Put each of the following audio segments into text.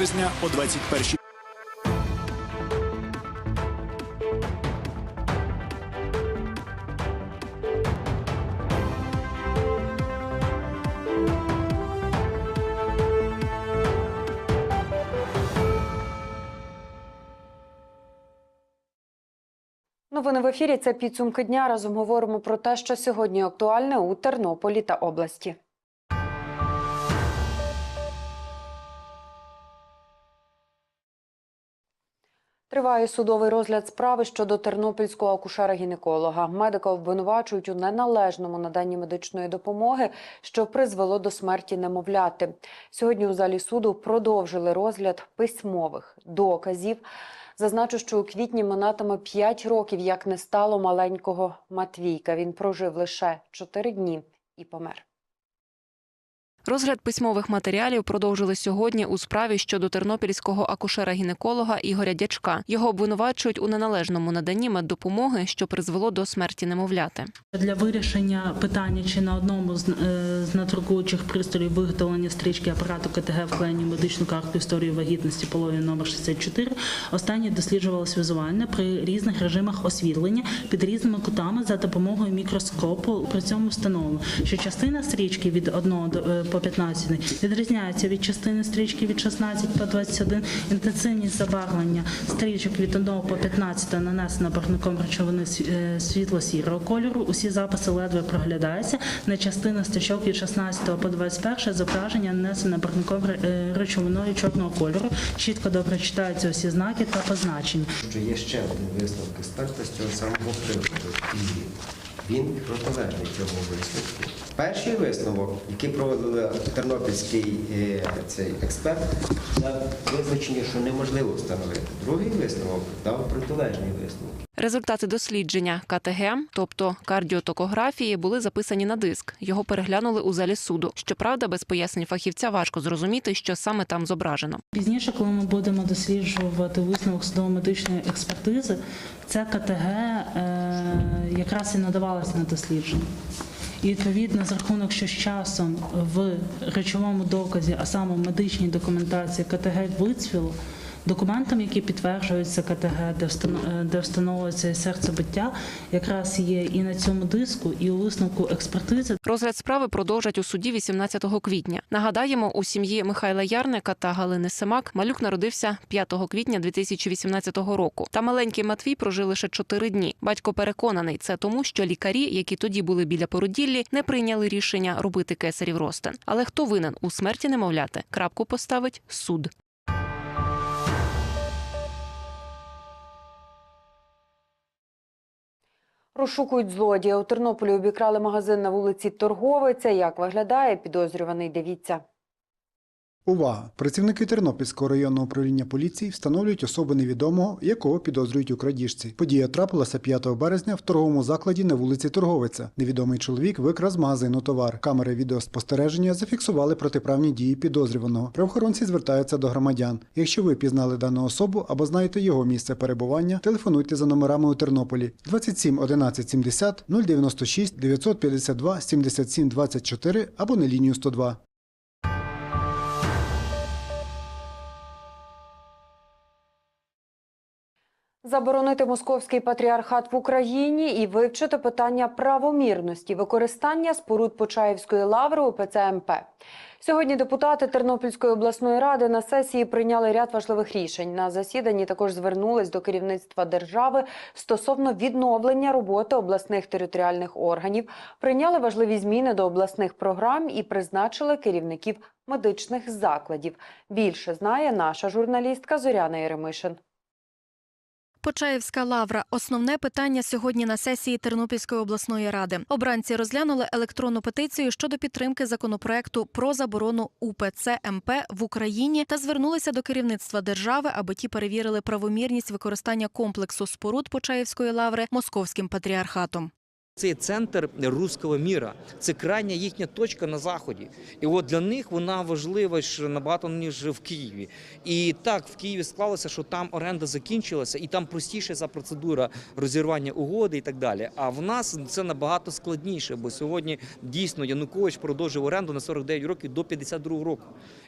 березня о 21 Новини в ефірі. Це підсумки дня. Разом говоримо про те, що сьогодні актуальне у Тернополі та області. Триває судовий розгляд справи щодо тернопільського акушера-гінеколога. Медика обвинувачують у неналежному наданні медичної допомоги, що призвело до смерті немовляти. Сьогодні у залі суду продовжили розгляд письмових доказів. Зазначу, що у квітні минатиме 5 років, як не стало маленького Матвійка. Він прожив лише 4 дні і помер. Розгляд письмових матеріалів продовжили сьогодні у справі щодо тернопільського акушера-гінеколога Ігоря Дячка. Його обвинувачують у неналежному наданні меддопомоги, що призвело до смерті немовляти. Для вирішення питання, чи на одному з, е, надрукуючих пристроїв виготовлення стрічки апарату КТГ вклеєні медичну картку історії вагітності пологів номер 64, останні досліджувалось візуально при різних режимах освітлення під різними кутами за допомогою мікроскопу. При цьому встановлено, що частина стрічки від 1 до е, по 15 відрізняється від частини стрічки від 16 по 21. Інтенсивність забарвлення стрічок від 1 по 15 нанесена барвником речовини е, світло-сірого кольору. Усі записи ледве проглядаються. На частина стрічок від 16 по 21 зображення нанесене барвником е, речовиною чорного кольору. Чітко добре читаються усі знаки та позначення. є ще один висновок експерта з цього самого приводу. Він протилежний цьому висновку. Перший висновок, який проводили тернопільський е, цей експерт, дав визначення, що неможливо встановити. Другий висновок дав протилежний висновок. Результати дослідження КТГ, тобто кардіотокографії, були записані на диск. Його переглянули у залі суду. Щоправда, без пояснень фахівця важко зрозуміти, що саме там зображено. Пізніше, коли ми будемо досліджувати висновок судово-медичної експертизи, це КТГ е, якраз і надавалася на дослідження. І відповідно з рахунок, що з часом в речовому доказі, а саме в медичній документації КТГ вицвіло, документом, які підтверджуються КТГ, е, де встановлюється серцебиття, якраз є і на цьому диску, і у висновку експертизи. Розгляд справи продовжать у суді 18 квітня. Нагадаємо, у сім'ї Михайла Ярника та Галини Семак малюк народився 5 квітня 2018 року. Та маленький Матвій прожив лише 4 дні. Батько переконаний, це тому, що лікарі, які тоді були біля породіллі, не прийняли рішення робити кесарів ростин. Але хто винен у смерті немовляти? Крапку поставить суд. Розшукують злодія. У Тернополі обікрали магазин на вулиці Торговиця. Як виглядає підозрюваний? Дивіться. Увага! Працівники Тернопільського районного управління поліції встановлюють особу невідомого, якого підозрюють у крадіжці. Подія трапилася 5 березня в торговому закладі на вулиці Торговиця. Невідомий чоловік викрав з магазину товар. Камери відеоспостереження зафіксували протиправні дії підозрюваного. Правоохоронці звертаються до громадян. Якщо ви пізнали дану особу або знаєте його місце перебування, телефонуйте за номерами у Тернополі 27 11 70 096 952 77 24 або на лінію 102. Заборонити московський патріархат в Україні і вивчити питання правомірності використання споруд Почаївської лаври у ПЦМП. Сьогодні депутати Тернопільської обласної ради на сесії прийняли ряд важливих рішень. На засіданні також звернулись до керівництва держави стосовно відновлення роботи обласних територіальних органів, прийняли важливі зміни до обласних програм і призначили керівників медичних закладів. Більше знає наша журналістка Зоряна Єремишин. Почаївська лавра основне питання сьогодні на сесії Тернопільської обласної ради. Обранці розглянули електронну петицію щодо підтримки законопроекту про заборону УПЦ МП в Україні та звернулися до керівництва держави, аби ті перевірили правомірність використання комплексу споруд Почаївської лаври московським патріархатом. Це центр руського міра, це крайня їхня точка на заході. І от для них вона важлива ж набагато ніж в Києві. І так в Києві склалося, що там оренда закінчилася, і там простіша ця процедура розірвання угоди і так далі. А в нас це набагато складніше, бо сьогодні дійсно Янукович продовжив оренду на 49 років до 52 року.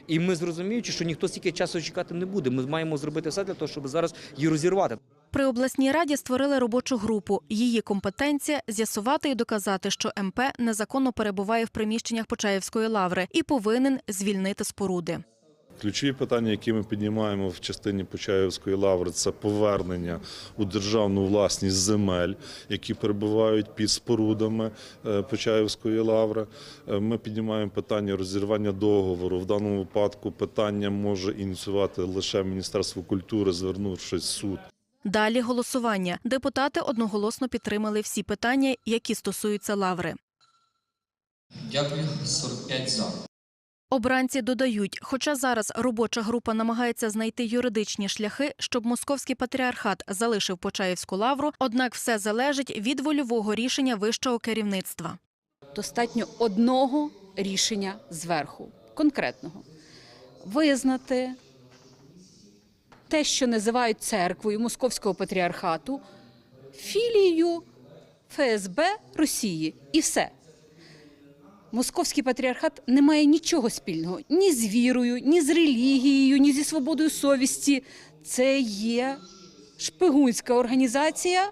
І ми зрозуміючи, що ніхто стільки часу чекати не буде. Ми маємо зробити все для того, щоб зараз її розірвати. При обласній раді створили робочу групу. Її компетенція з'ясувати і доказати, що МП незаконно перебуває в приміщеннях Почаївської лаври і повинен звільнити споруди. Ключові питання, які ми піднімаємо в частині Почаївської лаври, це повернення у державну власність земель, які перебувають під спорудами е, Почаївської лаври. Е, Ми піднімаємо питання розірвання договору. В даному випадку питання може ініціювати лише Міністерство культури, звернувшись в суд. Далі голосування. Депутати одноголосно підтримали всі питання, які стосуються лаври. Дякую, 45 за. Обранці додають, хоча зараз робоча група намагається знайти юридичні шляхи, щоб московський патріархат залишив Почаївську лавру, однак все залежить від вольового рішення вищого керівництва. достатньо одного рішення зверху, конкретного. Визнати те, що називають церквою Московського патріархату, філією ФСБ Росії. І все. Московський патріархат не має нічого спільного ні з вірою, ні з релігією, ні зі свободою совісті. Це є шпигунська організація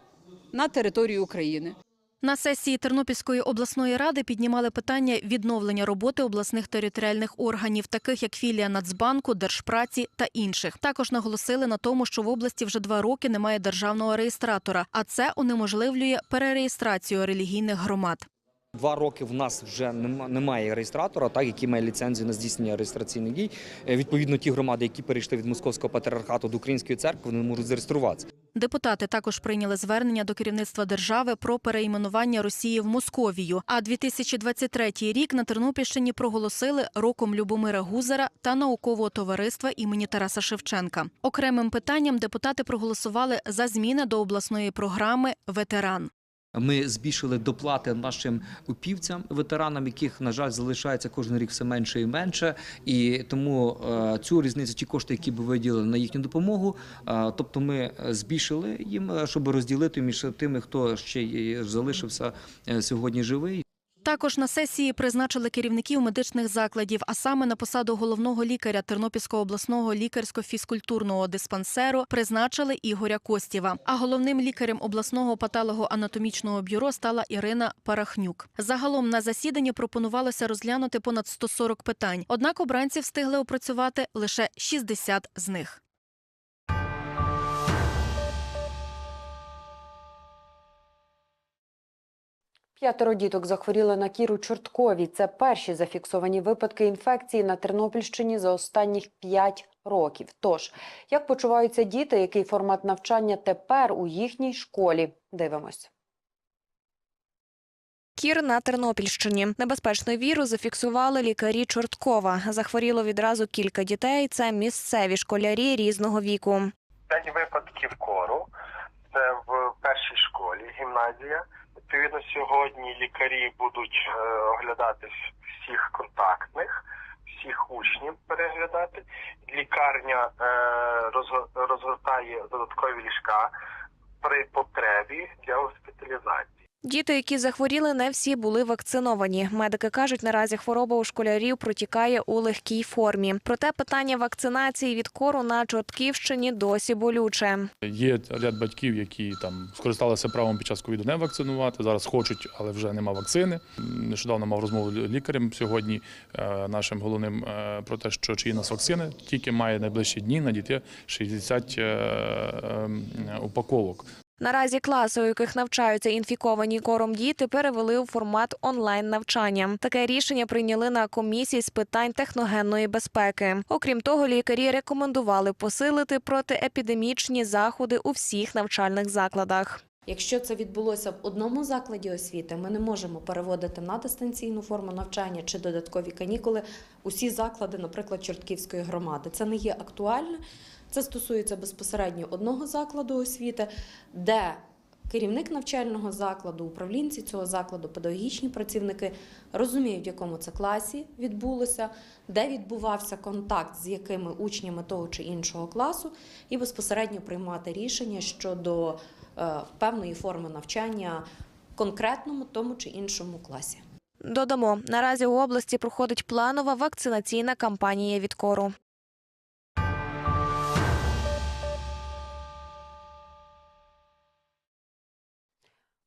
на території України. На сесії Тернопільської обласної ради піднімали питання відновлення роботи обласних територіальних органів, таких як філія Нацбанку, Держпраці та інших. Також наголосили на тому, що в області вже два роки немає державного реєстратора, а це унеможливлює перереєстрацію релігійних громад. Два роки в нас вже нема- немає реєстратора, так який має ліцензію на здійснення реєстраційних дій. Е, Відповідно, ті громади, які перейшли від московського патріархату до української церкви, вони можуть зареєструватися. Депутати також прийняли звернення до керівництва держави про перейменування Росії в Московію. А 2023 рік на Тернопільщині проголосили роком Любомира Гузера та наукового товариства імені Тараса Шевченка. Окремим питанням депутати проголосували за зміни до обласної програми Ветеран. Ми збільшили доплати нашим упівцям, ветеранам, яких на жаль залишається кожен рік все менше і менше. І тому е, цю різницю, ті кошти, які би виділили на їхню допомогу, е, тобто ми збільшили їм, е, щоб розділити між тими, хто ще залишився сьогодні живий. Також на сесії призначили керівників медичних закладів, а саме на посаду головного лікаря Тернопільського обласного лікарсько-фізкультурного диспансеру призначили Ігоря Костєва. А головним лікарем обласного патологоанатомічного бюро стала Ірина Парахнюк. Загалом на засіданні пропонувалося розглянути понад 140 питань. Однак обранці встигли опрацювати лише 60 з них. П'ятеро діток захворіли на кіру чорткові. Це перші зафіксовані випадки інфекції на Тернопільщині за останніх п'ять років. Тож, як почуваються діти, який формат навчання тепер у їхній школі? Дивимось. Кір на Тернопільщині. Небезпечний вірус зафіксували лікарі Чорткова. Захворіло відразу кілька дітей. Це місцеві школярі різного віку. П'ять випадків кору. Це в першій школі, гімназія. Відповідно, сьогодні лікарі будуть е, оглядати всіх контактних, всіх учнів переглядати. Лікарня е, розго- розгортає додаткові ліжка при потребі для госпіталізації. Діти, які захворіли, не всі були вакциновані. Медики кажуть, наразі хвороба у школярів протікає у легкій формі. Проте питання вакцинації від кору на Чортківщині досі болюче. Є ряд батьків, які там скористалися правом під час ковіду не вакцинувати. Зараз хочуть, але вже нема вакцини. Нещодавно мав розмову лікарем сьогодні, е, нашим головним е, про те, що чи є нас вакцини, тільки має найближчі дні надійти 60 е, е, упаковок. Наразі класи, у яких навчаються інфіковані кором діти, перевели у формат онлайн навчання. Таке рішення прийняли на комісії з питань техногенної безпеки. Окрім того, лікарі рекомендували посилити протиепідемічні заходи у всіх навчальних закладах. Якщо це відбулося в одному закладі освіти, ми не можемо переводити на дистанційну форму навчання чи додаткові канікули усі заклади, наприклад, Чортківської громади. Це не є актуально. Це стосується безпосередньо одного закладу освіти, де Керівник навчального закладу, управлінці цього закладу, педагогічні працівники розуміють, в якому це класі відбулося, де відбувався контакт з якими учнями того чи іншого класу, і безпосередньо приймати рішення щодо е, певної форми навчання конкретному тому чи іншому класі. Додамо, наразі у області проходить планова вакцинаційна кампанія від кору.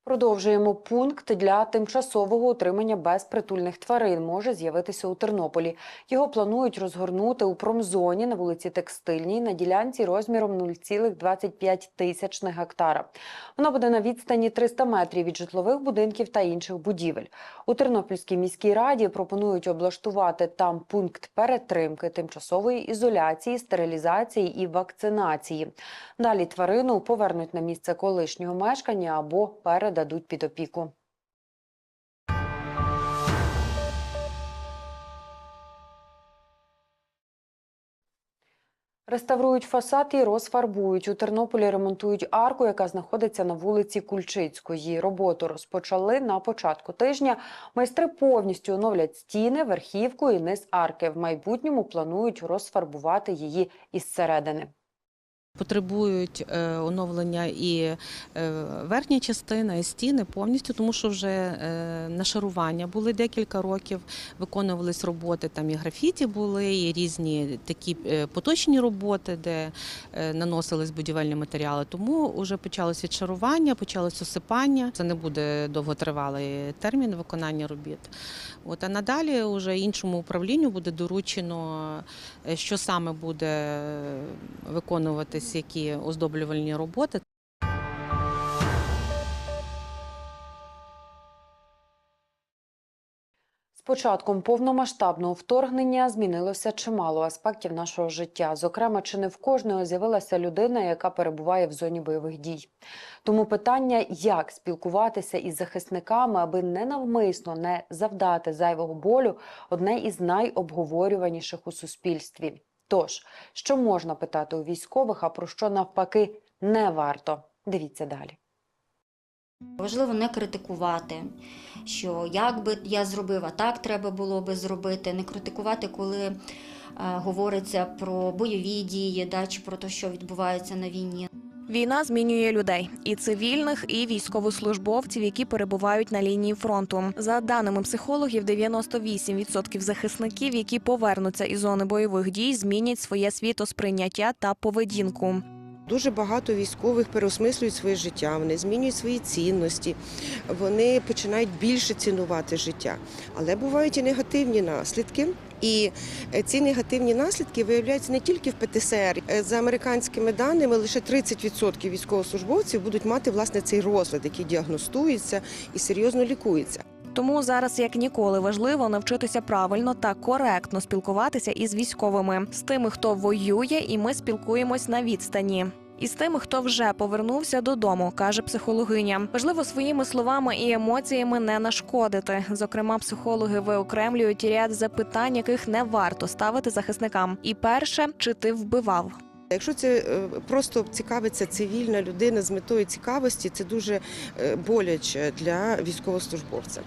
Продовжуємо пункт для тимчасового утримання безпритульних тварин може з'явитися у Тернополі. Його планують розгорнути у промзоні на вулиці Текстильній на ділянці розміром 0,25 тисячних гектара. Вона буде на відстані 300 метрів від житлових будинків та інших будівель. У Тернопільській міській раді пропонують облаштувати там пункт перетримки, тимчасової ізоляції, стерилізації і вакцинації. Далі тварину повернуть на місце колишнього мешкання або передадуть під опіку. Реставрують фасад і розфарбують. У Тернополі ремонтують арку, яка знаходиться на вулиці Кульчицької. Роботу розпочали на початку тижня. Майстри повністю оновлять стіни, верхівку і низ арки. В майбутньому планують розфарбувати її із середини. Потребують е, оновлення і е, верхня частина, і стіни повністю, тому що вже е, нашарування були декілька років, виконувались роботи, там і графіті були, і різні такі поточні роботи, де наносились будівельні матеріали. Тому вже почалось відшарування, почалось осипання. Це не буде довготривалий термін виконання робіт. От, а надалі вже іншому управлінню буде доручено, що саме буде е, виконуватись, які оздоблювальні роботи. Початком повномасштабного вторгнення змінилося чимало аспектів нашого життя. Зокрема, чи не в кожного з'явилася людина, яка перебуває в зоні бойових дій. Тому питання, як спілкуватися із захисниками, аби ненавмисно не завдати зайвого болю, одне із найобговорюваніших у суспільстві. Тож, що можна питати у військових, а про що навпаки не варто? Дивіться далі. Важливо не критикувати, що як би я зробив, а так треба було би зробити. Не критикувати, коли е, говориться про бойові дії, да, чи про те, що відбувається на війні. Війна змінює людей і цивільних, і військовослужбовців, які перебувають на лінії фронту. За даними психологів, 98% захисників, які повернуться із зони бойових дій, змінять своє світосприйняття та поведінку. Дуже багато військових переосмислюють своє життя, вони змінюють свої цінності, вони починають більше цінувати життя. Але бувають і негативні наслідки. І е, ці негативні наслідки виявляються не тільки в ПТСР. Е, За американськими даними, лише 30% військовослужбовців будуть мати власне цей розлад, який діагностується і серйозно лікується. Тому зараз як ніколи важливо навчитися правильно та коректно спілкуватися із військовими, з тими, хто воює, і ми спілкуємось на відстані. І з тими, хто вже повернувся додому, каже психологиня. Важливо своїми словами і емоціями не нашкодити. Зокрема, психологи виокремлюють ряд запитань, яких не варто ставити захисникам. І перше, чи ти вбивав? Якщо це е, просто цікавиться цивільна людина з метою цікавості, це дуже е, боляче для військовослужбовця.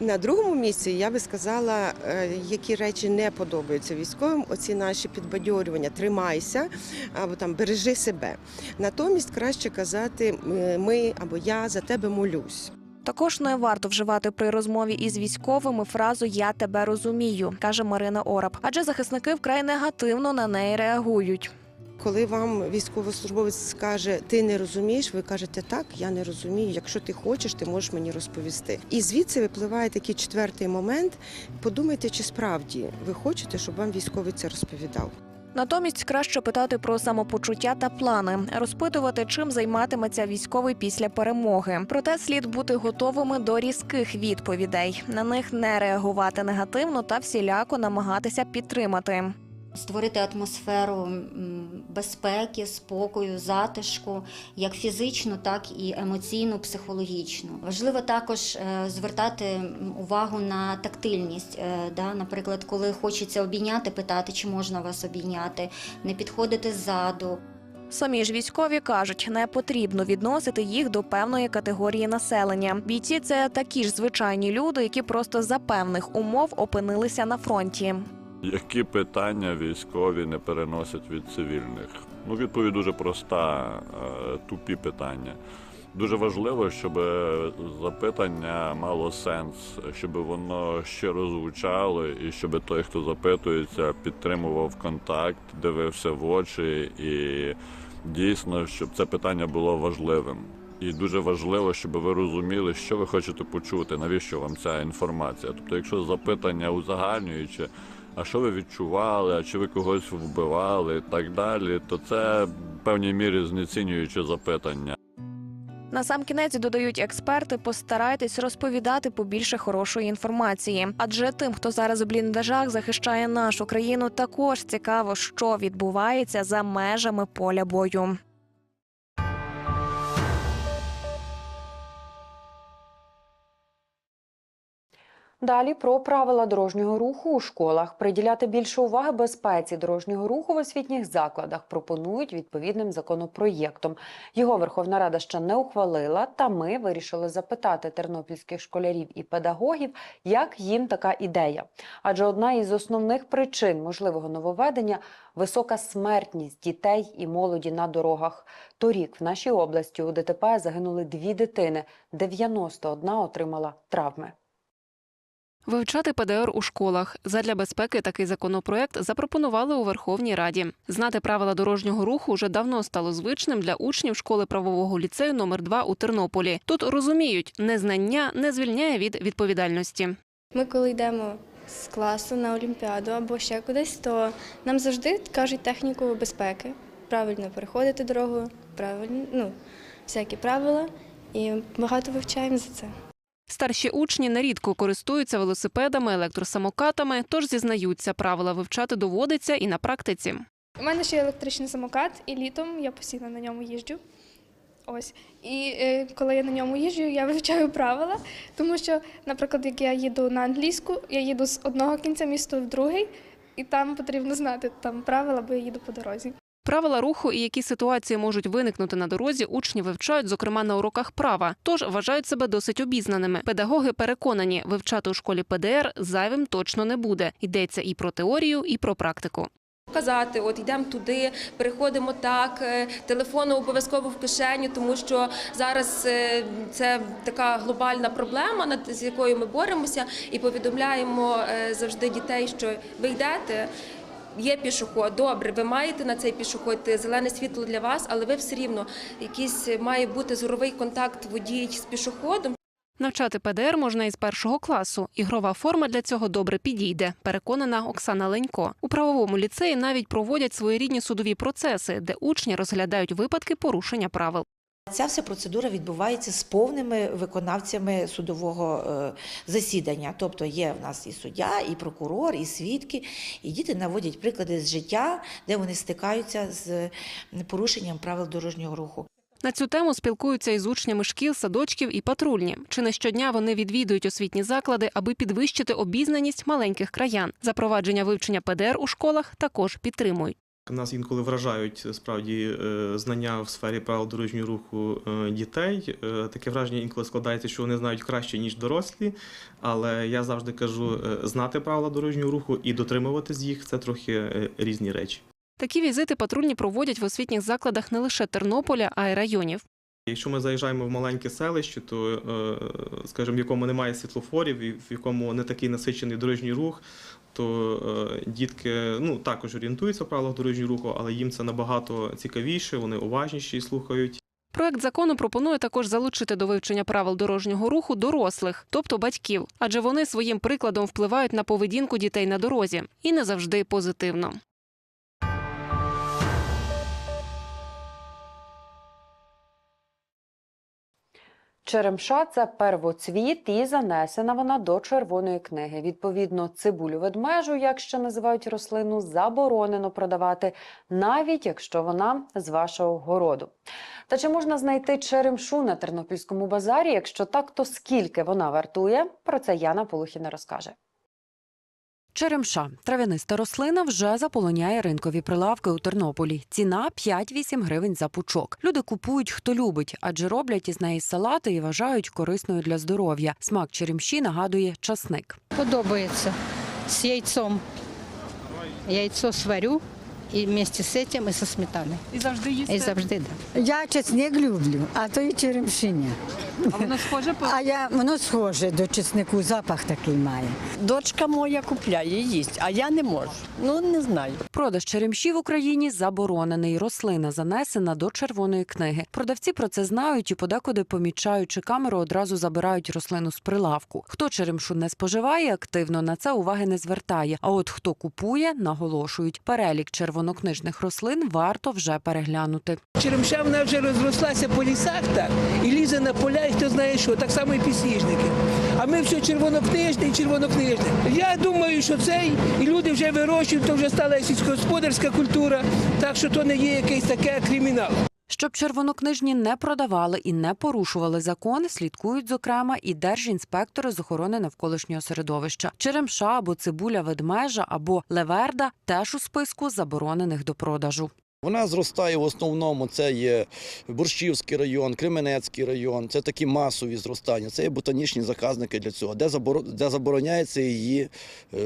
На другому місці я би сказала, е, які речі не подобаються військовим. Оці наші підбадьорювання тримайся або там бережи себе. Натомість краще казати ми або я за тебе молюсь. Також не варто вживати при розмові із військовими фразу Я тебе розумію, каже Марина Ораб. Адже захисники вкрай негативно на неї реагують. Коли вам військовослужбовець скаже, ти не розумієш, ви кажете так, я не розумію. Якщо ти хочеш, ти можеш мені розповісти. І звідси випливає такий четвертий момент. Подумайте, чи справді ви хочете, щоб вам військовий це розповідав. Натомість краще питати про самопочуття та плани, розпитувати, чим займатиметься військовий після перемоги. Проте слід бути готовими до різких відповідей. На них не реагувати негативно та всіляко намагатися підтримати. Створити атмосферу безпеки, спокою, затишку, як фізично, так і емоційно, психологічно. Важливо також е, звертати увагу на тактильність. Е, Да? Наприклад, коли хочеться обійняти, питати, чи можна вас обійняти, не підходити ззаду. Самі ж військові кажуть, не потрібно відносити їх до певної категорії населення. Бійці це такі ж звичайні люди, які просто за певних умов опинилися на фронті. Які питання військові не переносять від цивільних? Ну, відповідь дуже проста, е, тупі питання. Дуже важливо, щоб запитання мало сенс, щоб воно щиро звучало, і щоб той, хто запитується, підтримував контакт, дивився в очі, і дійсно, щоб це питання було важливим. І дуже важливо, щоб ви розуміли, що ви хочете почути, навіщо вам ця інформація. Тобто, якщо запитання узагальнююче, а що ви відчували, а чи ви когось вбивали, і так далі, то це в певній мірі знецінююче запитання. На сам кінець додають експерти, постарайтесь розповідати побільше хорошої інформації. Адже тим, хто зараз у бліндажах захищає нашу країну, також цікаво, що відбувається за межами поля бою. Далі про правила дорожнього руху у школах. Приділяти більше уваги безпеці дорожнього руху в освітніх закладах пропонують відповідним законопроєктом. Його Верховна Рада ще не ухвалила, та ми вирішили запитати тернопільських школярів і педагогів, як їм така ідея. Адже одна із основних причин можливого нововведення – висока смертність дітей і молоді на дорогах. Торік в нашій області у ДТП загинули дві дитини, 91 отримала травми. Вивчати ПДР у школах задля безпеки такий законопроект запропонували у Верховній Раді. Знати правила дорожнього руху вже давно стало звичним для учнів школи правового ліцею номер 2 у Тернополі. Тут розуміють, незнання не звільняє від відповідальності. Ми, коли йдемо з класу на Олімпіаду або ще кудись, то нам завжди кажуть техніку безпеки. Правильно переходити дорогу, правильно, ну, всякі правила, і багато вивчаємо за це. Старші учні нерідко користуються велосипедами, електросамокатами, тож зізнаються, правила вивчати доводиться і на практиці. У мене ще є електричний самокат, і літом я постійно на ньому їжджу. Ось. І е, коли я на ньому їжджу, я вивчаю правила, тому що, наприклад, як я їду на англійську, я їду з одного кінця міста в другий, і там потрібно знати там правила, бо я їду по дорозі. Правила руху і які ситуації можуть виникнути на дорозі, учні вивчають, зокрема на уроках права, тож вважають себе досить обізнаними. Педагоги переконані, вивчати у школі ПДР зайвим точно не буде. Йдеться і про теорію, і про практику. Казати, от йдемо туди, переходимо так, е, телефони обов'язково в кишені, тому що зараз е, це така глобальна проблема, над з якою ми боремося, і повідомляємо е, завжди дітей, що ви йдете. Є пішоход, добре, ви маєте на цей пішоход зелене світло для вас, але ви все рівно якийсь має бути зоровий контакт водій з пішоходом. Навчати ПДР можна із першого класу. Ігрова форма для цього добре підійде, переконана Оксана Ленько. У правовому ліцеї навіть проводять своєрідні судові процеси, де учні розглядають випадки порушення правил. Ця вся процедура відбувається з повними виконавцями судового е, засідання. Тобто є в нас і суддя, і прокурор, і свідки, і діти наводять приклади з життя, де вони стикаються з порушенням правил дорожнього руху. На цю тему спілкуються із учнями шкіл, садочків і патрульні. Чи не щодня вони відвідують освітні заклади, аби підвищити обізнаність маленьких краян. Запровадження вивчення ПДР у школах також підтримують. Нас інколи вражають справді е, знання в сфері правил дорожнього руху е, дітей. Е, Таке враження інколи складається, що вони знають краще ніж дорослі. Але я завжди кажу, знати правила дорожнього руху і дотримуватись їх це трохи різні речі. Такі візити патрульні проводять в освітніх закладах не лише Тернополя, а й районів. Якщо ми заїжджаємо в маленьке селище, то, скажімо, в якому немає світлофорів, і в якому не такий насичений дорожній рух, то дітки ну, також орієнтуються в правилах дорожнього руху, але їм це набагато цікавіше, вони уважніші і слухають. Проект закону пропонує також залучити до вивчення правил дорожнього руху дорослих, тобто батьків, адже вони своїм прикладом впливають на поведінку дітей на дорозі і не завжди позитивно. Черемша це первоцвіт і занесена вона до червоної книги. Відповідно, цибулю ведмежу, як ще називають рослину, заборонено продавати, навіть якщо вона з вашого городу. Та чи можна знайти черемшу на тернопільському базарі? Якщо так, то скільки вона вартує? Про це Яна Полухіна розкаже. Черемша трав'яниста рослина вже заполоняє ринкові прилавки у Тернополі. Ціна 5-8 гривень за пучок. Люди купують хто любить, адже роблять із неї салати і вважають корисною для здоров'я. Смак черемші нагадує часник. Подобається з яйцом. Яйцо сварю і вместе з цим і со сметаною. І завжди їсти? І завжди, да. Я чесник люблю, а то і черемшиня. А воно схоже по А я воно схоже до чеснику, запах такий має. Дочка моя купляє, їсть, а я не можу. Ну не знаю. Продаж черемші в Україні заборонений. Рослина занесена до червоної книги. Продавці про це знають і подекуди, помічаючи камеру, одразу забирають рослину з прилавку. Хто черемшу не споживає, активно на це уваги не звертає. А от хто купує, наголошують, перелік червонокнижних рослин варто вже переглянути. Черемша вона вже розрослася по лісах так, і лізе на поля, і хто знає що, так само і підсніжники. А ми все червонокнижне і червонокнижне. Я думаю, що цей і люди вже вирощують, то вже стала сільськогосподарська культура, так що то не є якийсь таке кримінал. Щоб червонокнижні не продавали і не порушували закон, слідкують зокрема і держінспектори з охорони навколишнього середовища. Черемша або цибуля ведмежа або леверда теж у списку заборонених до продажу. Вона зростає в основному. Це є Борщівський район, Кременецький район. Це такі масові зростання. Це є ботанічні заказники для цього, де заборо- забороняється її е,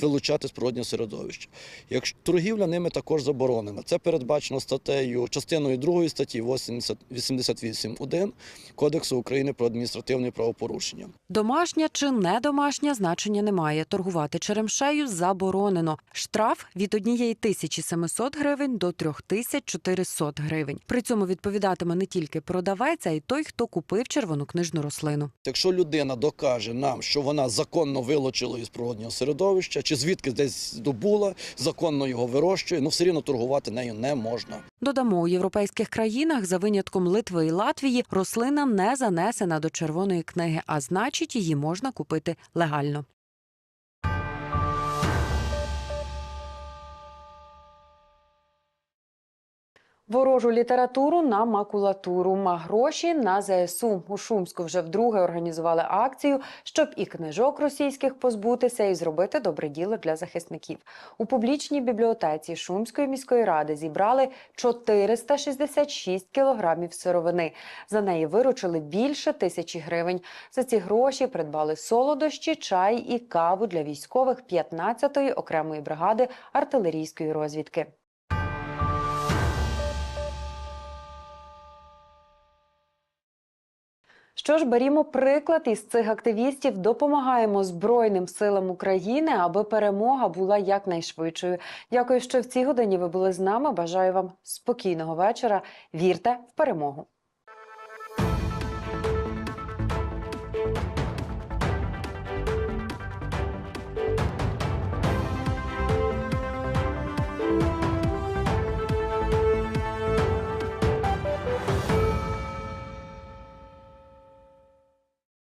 вилучати з природнього середовища. Якщо торгівля ними також заборонена. Це передбачено статтею частиною 2 статті 80 88.1 Кодексу України про адміністративні правопорушення. Домашня чи не домашня значення немає. Торгувати черемшею заборонено. Штраф від 1700 гривень до 3400 гривень. При цьому відповідатиме не тільки продавець, а й той, хто купив червонокнижну рослину. Якщо людина докаже нам, що вона законно вилучила із природнього середовища, чи звідки десь здобула, законно його вирощує, ну все рівно торгувати нею не можна. Додамо, у європейських країнах, за винятком Литви і Латвії, рослина не занесена до червоної книги, а значить, її можна купити легально. Ворожу літературу на макулатуру, а гроші на ЗСУ. У Шумську вже вдруге організували акцію, щоб і книжок російських позбутися, і зробити добре діло для захисників. У публічній бібліотеці Шумської міської ради зібрали 466 кілограмів сировини. За неї виручили більше тисячі гривень. За ці гроші придбали солодощі, чай і каву для військових 15-ї окремої бригади артилерійської розвідки. Що ж, берімо приклад із цих активістів, допомагаємо Збройним силам України, аби перемога була якнайшвидшою. Дякую, що в цій годині ви були з нами. Бажаю вам спокійного вечора. Вірте в перемогу.